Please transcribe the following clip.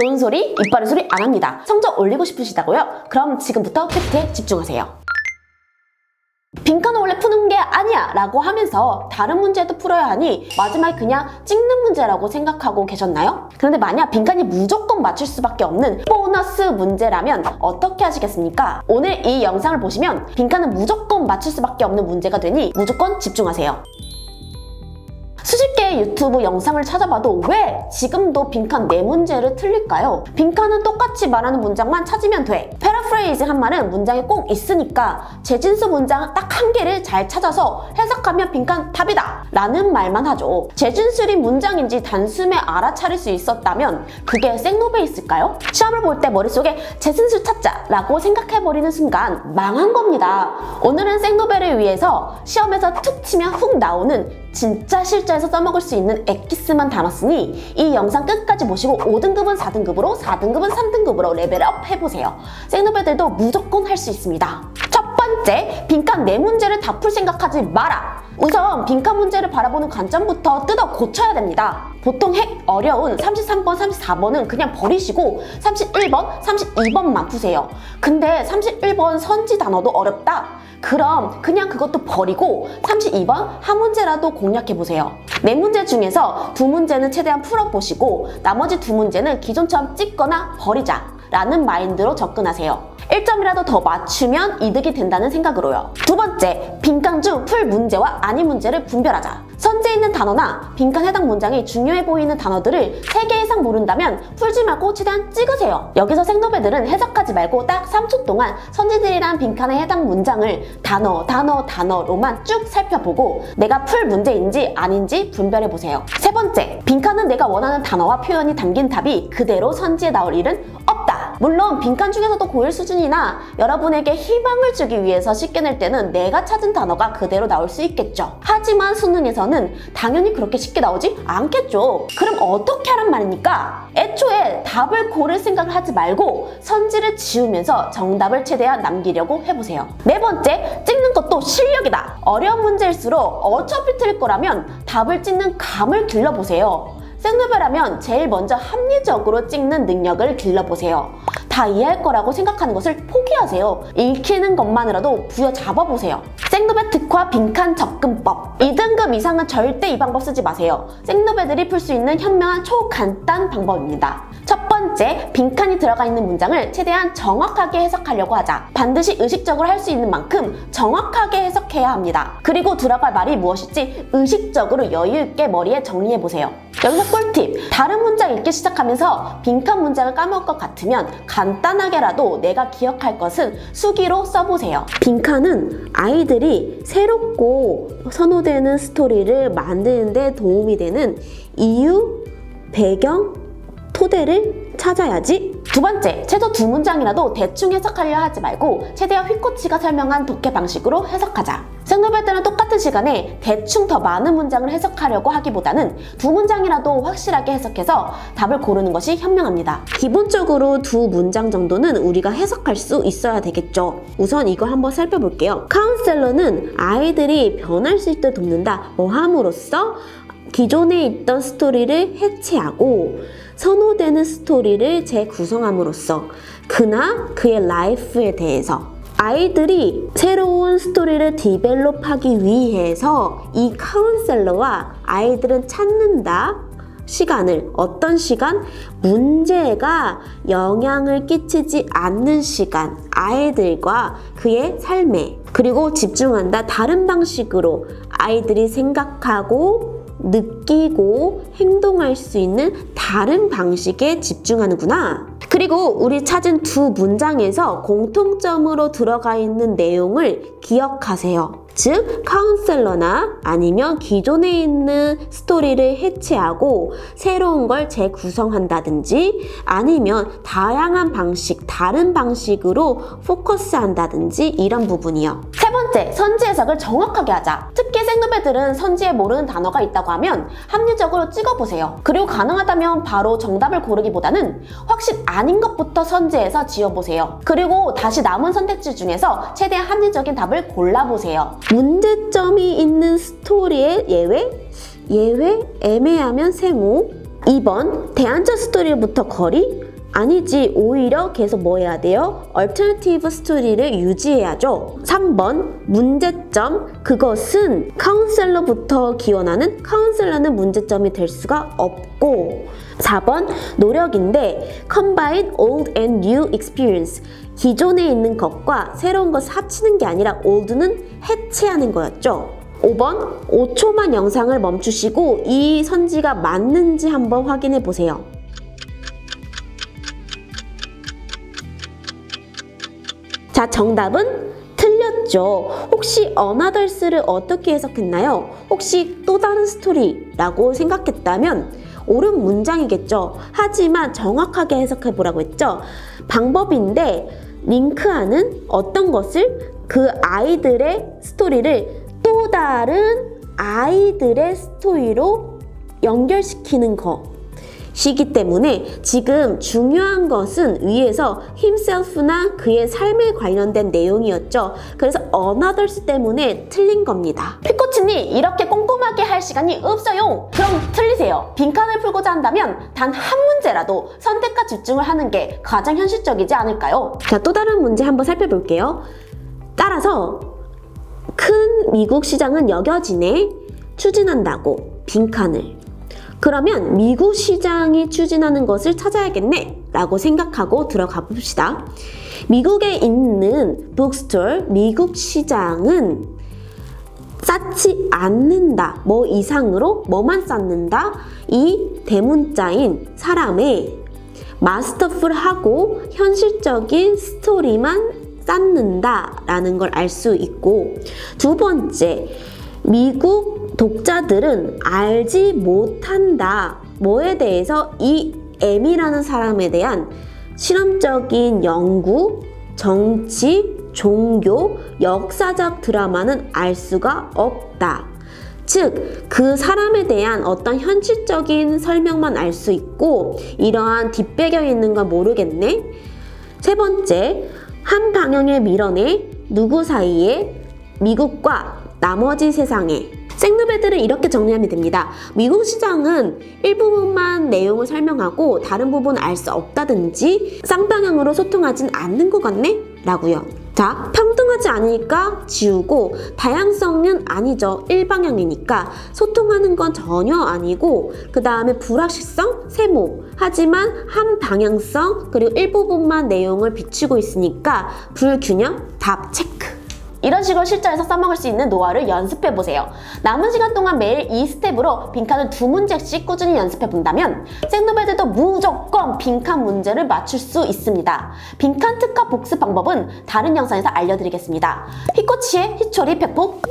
좋은 소리, 이빨의 소리 안 합니다. 성적 올리고 싶으시다고요? 그럼 지금부터 팩트에 집중하세요. 빈칸은 원래 푸는 게 아니야 라고 하면서 다른 문제도 풀어야 하니 마지막에 그냥 찍는 문제라고 생각하고 계셨나요? 그런데 만약 빈칸이 무조건 맞출 수밖에 없는 보너스 문제라면 어떻게 하시겠습니까? 오늘 이 영상을 보시면 빈칸은 무조건 맞출 수밖에 없는 문제가 되니 무조건 집중하세요. 수십 개의 유튜브 영상을 찾아봐도 왜 지금도 빈칸 네 문제를 틀릴까요? 빈칸은 똑같이 말하는 문장만 찾으면 돼. 패러프레이즈 한 말은 문장에 꼭 있으니까 재진수 문장 딱 한 개를 잘 찾아서 해석하면 빈칸 답이다! 라는 말만 하죠. 재진술이 문장인지 단숨에 알아차릴 수 있었다면 그게 생노베이스일까요? 시험을 볼 때 머릿속에 재진술 찾자! 라고 생각해버리는 순간 망한 겁니다. 오늘은 생노베를 위해서 시험에서 툭 치면 훅 나오는 진짜 실전에서 써먹을 수 있는 엑기스만 담았으니 이 영상 끝까지 보시고 5등급은 4등급으로 4등급은 3등급으로 레벨업 해보세요. 생노베들도 무조건 할 수 있습니다. 첫 번째, 빈칸 네 문제를 다 풀 생각하지 마라. 우선 빈칸 문제를 바라보는 관점부터 뜯어 고쳐야 됩니다. 보통 핵 어려운 33번, 34번은 그냥 버리시고 31번, 32번만 푸세요. 근데 31번 선지 단어도 어렵다? 그럼 그냥 그것도 버리고 32번 한 문제라도 공략해보세요. 네 문제 중에서 두 문제는 최대한 풀어보시고 나머지 두 문제는 기존처럼 찍거나 버리자 라는 마인드로 접근하세요. 1점이라도 더 맞추면 이득이 된다는 생각으로요. 두 번째, 빈칸 중 풀 문제와 아닌 문제를 분별하자. 선지에 있는 단어나 빈칸 해당 문장이 중요해 보이는 단어들을 3개 이상 모른다면 풀지 말고 최대한 찍으세요. 여기서 생노베들은 해석하지 말고 딱 3초 동안 선지들이란 빈칸에 해당 문장을 단어, 단어, 단어로만 쭉 살펴보고 내가 풀 문제인지 아닌지 분별해 보세요. 세 번째, 빈칸은 내가 원하는 단어와 표현이 담긴 답이 그대로 선지에 나올 일은 없다. 물론 빈칸 중에서도 고일 수준이나 여러분에게 희망을 주기 위해서 쉽게 낼 때는 내가 찾은 단어가 그대로 나올 수 있겠죠. 하지만 수능에서는 당연히 그렇게 쉽게 나오지 않겠죠. 그럼 어떻게 하란 말입니까? 애초에 답을 고를 생각을 하지 말고 선지를 지우면서 정답을 최대한 남기려고 해보세요. 네 번째, 찍는 것도 실력이다. 어려운 문제일수록 어차피 틀릴 거라면 답을 찍는 감을 길러보세요. 생노벨하면 제일 먼저 합리적으로 찍는 능력을 길러보세요. 다 이해할 거라고 생각하는 것을 포기하세요. 읽히는 것만으로도 부여잡아보세요. 생노벨 특화 빈칸 접근법 2등급 이상은 절대 이 방법 쓰지 마세요. 생노벨들이 풀 수 있는 현명한 초간단 방법입니다. 첫 번째, 빈칸이 들어가 있는 문장을 최대한 정확하게 해석하려고 하자. 반드시 의식적으로 할 수 있는 만큼 정확하게 해석해야 합니다. 그리고 들어갈 말이 무엇일지 의식적으로 여유있게 머리에 정리해보세요. 여기서 꿀팁! 다른 문장 읽기 시작하면서 빈칸 문장을 까먹을 것 같으면 간단하게라도 내가 기억할 것은 수기로 써보세요. 빈칸은 아이들이 새롭고 선호되는 스토리를 만드는데 도움이 되는 이유, 배경, 토대를 찾아야지. 두 번째, 최소 두 문장이라도 대충 해석하려 하지 말고 최대한 휘코치가 설명한 독해 방식으로 해석하자. 생노벨 때는 똑같은 시간에 대충 더 많은 문장을 해석하려고 하기보다는 두 문장이라도 확실하게 해석해서 답을 고르는 것이 현명합니다. 기본적으로 두 문장 정도는 우리가 해석할 수 있어야 되겠죠. 우선 이걸 한번 살펴볼게요. 카운셀러는 아이들이 변할 수 있도록 돕는다. 뭐 함으로써 기존에 있던 스토리를 해체하고 선호되는 스토리를 재구성함으로써 그나 그의 라이프에 대해서 아이들이 새로운 스토리를 디벨롭하기 위해서 이 카운셀러와 아이들은 찾는다. 시간을 어떤 시간? 문제가 영향을 끼치지 않는 시간 아이들과 그의 삶에 그리고 집중한다 다른 방식으로 아이들이 생각하고 느끼고 행동할 수 있는 다른 방식에 집중하는구나. 그리고 우리 찾은 두 문장에서 공통점으로 들어가 있는 내용을 기억하세요. 즉, 카운셀러나 아니면 기존에 있는 스토리를 해체하고 새로운 걸 재구성한다든지 아니면 다양한 방식, 다른 방식으로 포커스한다든지 이런 부분이요. 세 번째, 선지 해석을 정확하게 하자. 특히 생노배들은 선지에 모르는 단어가 있다고 하면 합리적으로 찍어보세요. 그리고 가능하다면 바로 정답을 고르기보다는 확실 아닌 것부터 선지해서 지어보세요. 그리고 다시 남은 선택지 중에서 최대한 합리적인 답을 골라보세요. 문제점이 있는 스토리의 예외? 예외? 애매하면 세모. 2번 대안자 스토리부터 거리 아니지 오히려 계속 뭐 해야 돼요? 얼터너티브 스토리를 유지해야죠. 3번 문제점 그것은 카운셀러부터 기원하는 카운셀러는 문제점이 될 수가 없고 4번 노력인데 combine old and new experience. 기존에 있는 것과 새로운 것을 합치는 게 아니라 old는 해체하는 거였죠. 5번 5초만 영상을 멈추시고 이 선지가 맞는지 한번 확인해 보세요 자, 정답은 틀렸죠. 혹시 어나덜스를 어떻게 해석했나요? 혹시 또 다른 스토리라고 생각했다면 옳은 문장이겠죠. 하지만 정확하게 해석해 보라고 했죠. 방법인데 링크하는 어떤 것을 그 아이들의 스토리를 또 다른 아이들의 스토리로 연결시키는 거. 시기 때문에 지금 중요한 것은 위에서 himself나 그의 삶에 관련된 내용이었죠. 그래서 others 때문에 틀린 겁니다. 피코치님 이렇게 꼼꼼하게 할 시간이 없어요. 그럼 틀리세요. 빈칸을 풀고자 한다면 단 한 문제라도 선택과 집중을 하는 게 가장 현실적이지 않을까요? 자, 또 다른 문제 한번 살펴볼게요. 따라서 큰 미국 시장은 여겨지네 추진한다고 빈칸을 그러면 미국 시장이 추진하는 것을 찾아야겠네 라고 생각하고 들어가 봅시다. 미국에 있는 북스토어 미국 시장은 쌓지 않는다. 뭐 이상으로 뭐만 쌓는다. 이 대문자인 사람의 마스터풀 하고 현실적인 스토리만 쌓는다 라는 걸 알 수 있고 두 번째 미국 독자들은 알지 못한다. 뭐에 대해서 이 M이라는 사람에 대한 실험적인 연구, 정치, 종교, 역사적 드라마는 알 수가 없다. 즉, 그 사람에 대한 어떤 현실적인 설명만 알 수 있고, 이러한 뒷배경이 있는 건 모르겠네. 세 번째, 한 방향에 밀어내 누구 사이에 미국과 나머지 세상에 생누베들을 이렇게 정리하면 됩니다. 미국 시장은 일부분만 내용을 설명하고 다른 부분은 알수 없다든지 쌍방향으로 소통하진 않는 것 같네? 라고요. 자, 평등하지 않으니까 지우고 다양성은 아니죠. 일방향이니까 소통하는 건 전혀 아니고 그 다음에 불확실성, 세모 하지만 한 방향성 그리고 일부분만 내용을 비추고 있으니까 불균형 답 체크. 이런 식으로 실전에서 써먹을 수 있는 노하우를 연습해 보세요. 남은 시간 동안 매일 이 스텝으로 빈칸을 두 문제씩 꾸준히 연습해 본다면 생노벨들도 무조건 빈칸 문제를 맞출 수 있습니다. 빈칸 특화 복습 방법은 다른 영상에서 알려드리겠습니다. 피코치의 희초리 팩폭